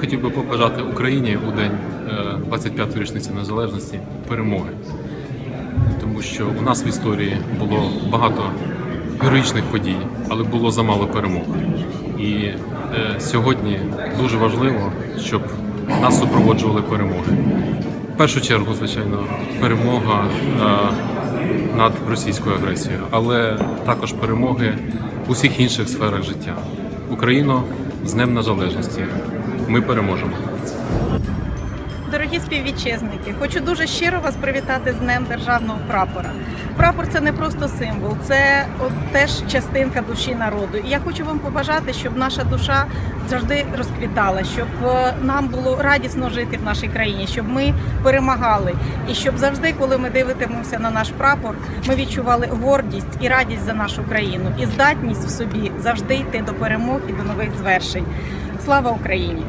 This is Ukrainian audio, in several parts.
хотів би побажати Україні у день е, 25-ї річниці незалежності перемоги, тому що у нас в історії було багато героїчних подій, але було замало перемог. І е, сьогодні дуже важливо, щоб нас супроводжували перемоги. В першу чергу, звичайно, перемога е, над російською агресією, але також перемоги у всіх інших сферах життя. Україно з Днем Незалежності. Ми переможемо. Дорогі співвітчизники, хочу дуже щиро вас привітати з Днем Державного прапора. Прапор це не просто символ, це теж частинка душі народу. І я хочу вам побажати, щоб наша душа завжди розквітала, щоб е, нам було радісно жити в нашій країні, щоб ми перемагали, і щоб завжди, коли ми дивитимемося на наш прапор, ми відчували гордість і радість за нашу країну, і здатність в собі завжди йти до перемог і до нових звершень. Слава Україні!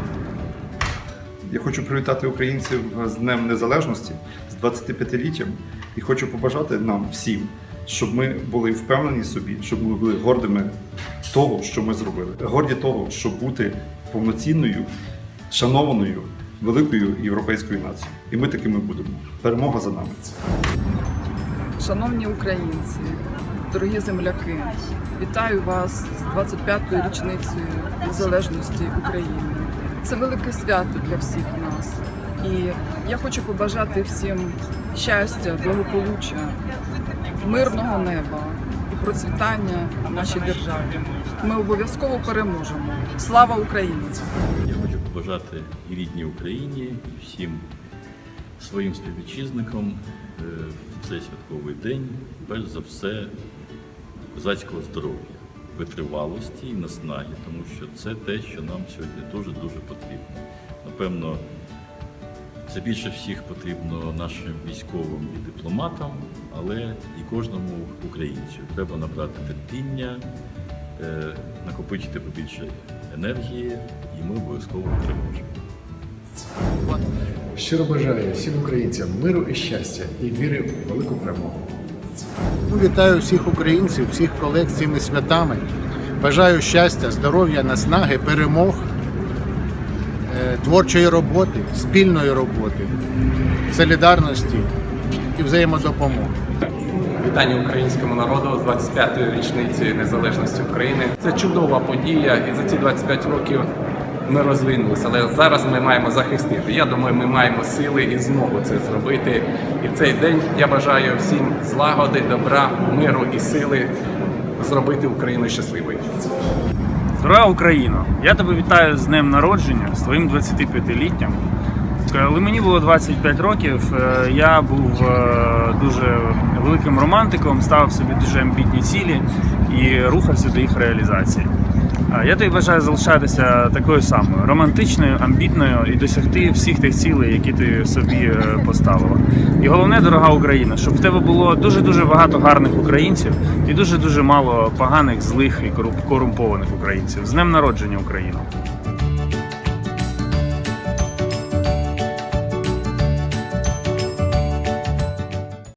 Я хочу привітати українців з Днем Незалежності, з 25-літтям і хочу побажати нам всім, щоб ми були впевнені собі, щоб ми були гордими того, що ми зробили, горді того, щоб бути повноцінною, шанованою великою європейською нацією. І ми такими будемо. Перемога за нами. Шановні українці, дорогі земляки, вітаю вас з 25-ю річницею незалежності України. Це велике свято для всіх нас. І я хочу побажати всім щастя, благополуччя, мирного неба і процвітання нашій державі. Ми обов'язково переможемо. Слава Україні! Я хочу побажати і рідній Україні, і всім своїм співвітчизникам е, в цей святковий день, перш за все, козацького здоров'я, витривалості і наснаги, тому що це те, що нам сьогодні дуже-дуже потрібно. Напевно, це більше всіх потрібно нашим військовим і дипломатам, але і кожному українцю. Треба набрати терпіння, е, накопичити побільше енергії, і ми обов'язково переможемо. Щиро бажаю всім українцям миру і щастя і віри в велику перемогу. Ну, Вітаю всіх українців, всіх колег з цими святами. Бажаю щастя, здоров'я, наснаги, перемог, е, творчої роботи, спільної роботи, солідарності і взаємодопомоги. Вітання українському народу з 25-ї річниці незалежності України. Це чудова подія, і за ці 25 років ми розвинулися. Але зараз ми маємо захистити. Я думаю, ми маємо сили і змогу це зробити. І в цей день я бажаю всім злагоди, добра, миру і сили зробити Україну щасливою. Дорога Україно, я тебе вітаю з днем народження, з твоїм 25-літтям. Коли мені було 25 років, е, я був е, дуже великим романтиком, ставив собі дуже амбітні цілі і рухався до їх реалізації. Я тобі бажаю залишатися такою самою романтичною, амбітною і досягти всіх тих цілей, які ти собі е, поставила. І головне, дорога Україна, щоб в тебе було дуже дуже багато гарних українців і дуже дуже мало поганих, злих і корумп- корумпованих українців. З днем народження Україна!